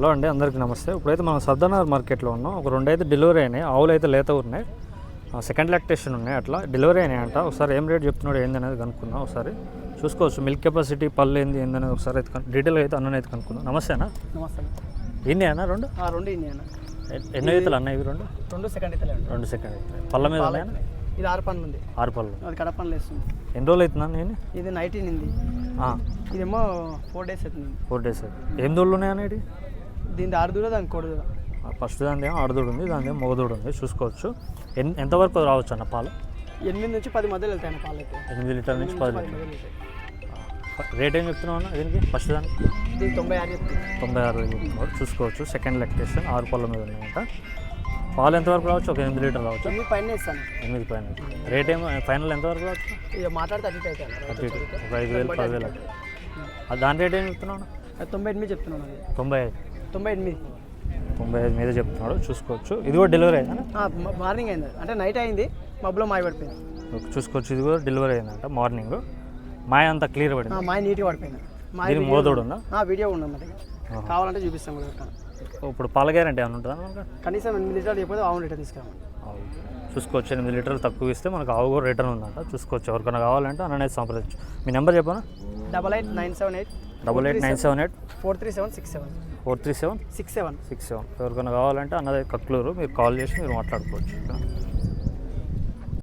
Hello అండి అందరికీ నమస్తే. ఇప్పుడైతే మనం సర్దానగర్ మార్కెట్లో ఉన్నాం. ఒక రెండు అయితే డెలివరీ అయినాయి. ఆవులు అయితే లేత ఉన్నాయి. సెకండ్ లాక్టేషన్ ఉన్నాయి అట్లా. డెలివరీ అయినాయి అంట. ఒకసారి ఏం రేట్ చెప్తున్నాడు ఏంది అనేది కనుక్కుందాం ఒకసారి. చూసుకోవచ్చు మిల్క్ కెపాసిటీ పళ్ళు ఏంది ఏందనేది ఒకసారి అయితే డీటెయిల్గా అయితే అన్నని అయితే కనుక్కుందాం. నమస్తే అన్న. నమస్తే ఎన్ని అన్న రెండు? రెండు ఇన్ని అన్న. ఎన్నో ఈతలు అన్న ఇవి రెండు? రెండు సెకండ్ అండి. రెండు సెకండ్ పళ్ళ మీద ఇది ఆరు పనులు ఉంది. ఆరు పళ్ళు. అది కడప పనులు వేస్తుంది. ఎన్ని రోజులు అవుతుందా నేను ఇది? నైన్టీన్ ఉంది. ఇదేమో ఫోర్ డేస్ అవుతుంది. ఫోర్ డేస్ ఏం దూళ్ళు ఉన్నాయి అనేది దీని ఆరు దూర దాని కోడి దూర ఫస్ట్ దాని ఏమో ఆడదూడు ఉంది దాని ఏమో మగదూడు ఉంది చూసుకోవచ్చు. ఎన్ ఎంతవరకు రావచ్చు అన్న పాలు? ఎనిమిది నుంచి పది మధ్యలో వెళ్తాయి అన్న పాలు అయితే ఎనిమిది లీటర్ నుంచి పది పది లీటర్ మధ్యలో వెళ్తాయి. రేట్ ఏం చెప్తున్నావు అన్న దీనికి? ఫస్ట్ దానికి? దీనికి తొంభై ఆరు తొంభై ఆరు చెప్తున్నారు చూసుకోవచ్చు. సెకండ్ లెక్టేషన్ ఆరు పళ్ళ మీద ఉన్నాయంట. పాలు ఎంతవరకు రావచ్చు? ఒక ఎనిమిది లీటర్ రావచ్చు. తొమ్మిది పైన ఇస్తాను ఎనిమిది పైన రేట్ ఏమో ఫైనల్ ఎంతవరకు రావచ్చు? ఇక మాట్లాడితే అటు. అటు ఒక ఐదు వేలు పదివేలు దాని రేట్ ఏం చెప్తున్నావు తొంభై ఎనిమిది చెప్తున్నాను తొంభై ఐదు. తొంభై ఎనిమిది. తొంభై ఐదు మీద చెప్తున్నాడు చూసుకోవచ్చు. ఇది కూడా డెలివరీ అయిందా? మార్నింగ్ అయింది. అంటే నైట్ అయింది మబ్బులో మాయ పడిపోయింది. చూసుకోవచ్చు. ఇది కూడా డెలివరీ అయిందంట మార్నింగ్ మాయ అంతా క్లియర్ పడింది. మాయ నీట్గా పడిపోయింది. మాయ మోదోడు ఉందా? వీడియో ఉన్నది మరి కావాలంటే చూపిస్తాం. ఇప్పుడు పాల గ్యారంటీ ఏమైనా ఉంటుందా కనీసం ఎనిమిది లీటర్లు చెప్పితే ఆవును రిటర్న్ తీసుకురావాలి. ఆవు. చూసుకోవచ్చు ఎనిమిది లీటర్లు తక్కువ ఇస్తే మనకు ఆవు కూడా రిటర్న్ ఉందంట. చూసుకోవచ్చు ఎవరికైనా కావాలంటే అనేది సంప్రదించు. మీ నెంబర్ చెప్పనా? Double eight nine seven eight double eight nine seven eight four three seven six seven. Four three seven? Six seven. Six seven. ఎవరికైనా కావాలంటే అన్నది కక్లూరు మీరు కాల్ చేసి మీరు మాట్లాడుకోవచ్చు.